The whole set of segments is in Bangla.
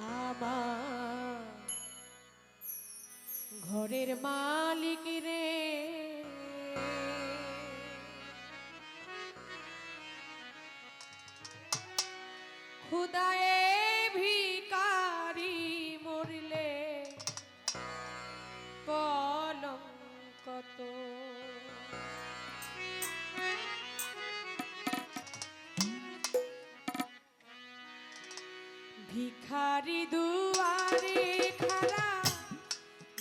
আমার ঘরের মালিক রে। খুদায়ে দুয়ারে খারা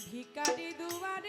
ভিকারি দুয়ারে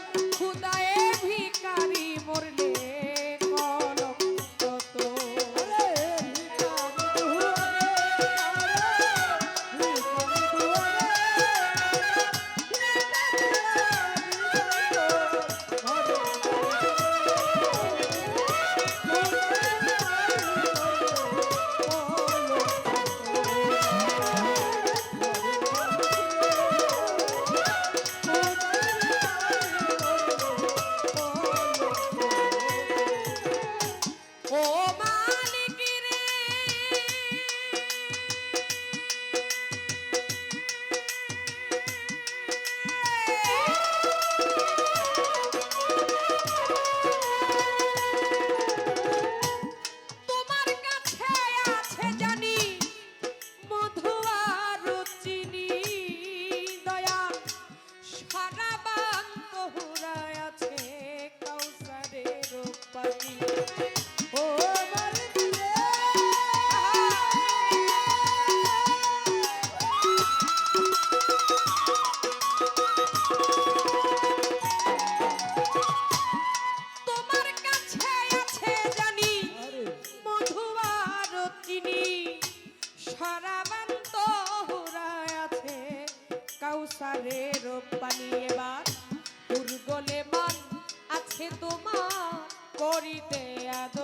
রূপ বানিয়ে বা দুর্গলে মান আছে তোমার করিতে আদ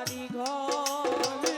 Arigón.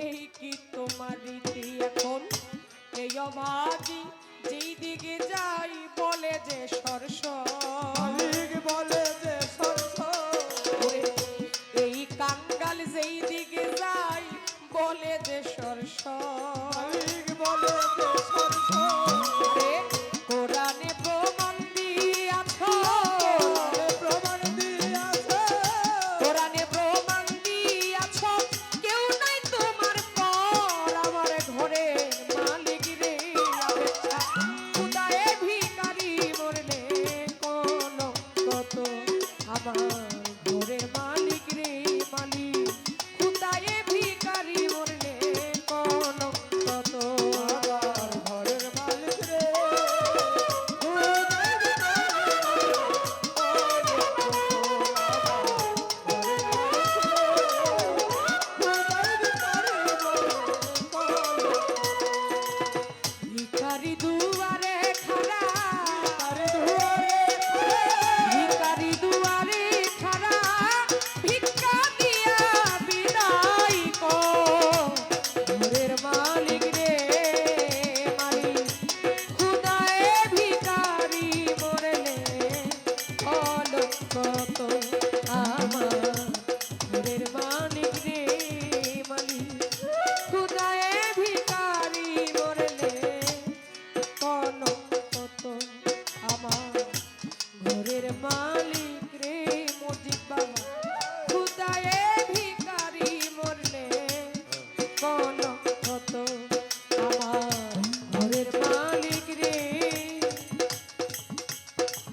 এই কি তোমার রীতি এখন? এই অবাধি যেই দিকে যাই বলে যে সরস বলে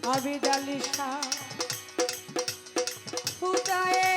আবিদ আলী শাহ ফুটায়ে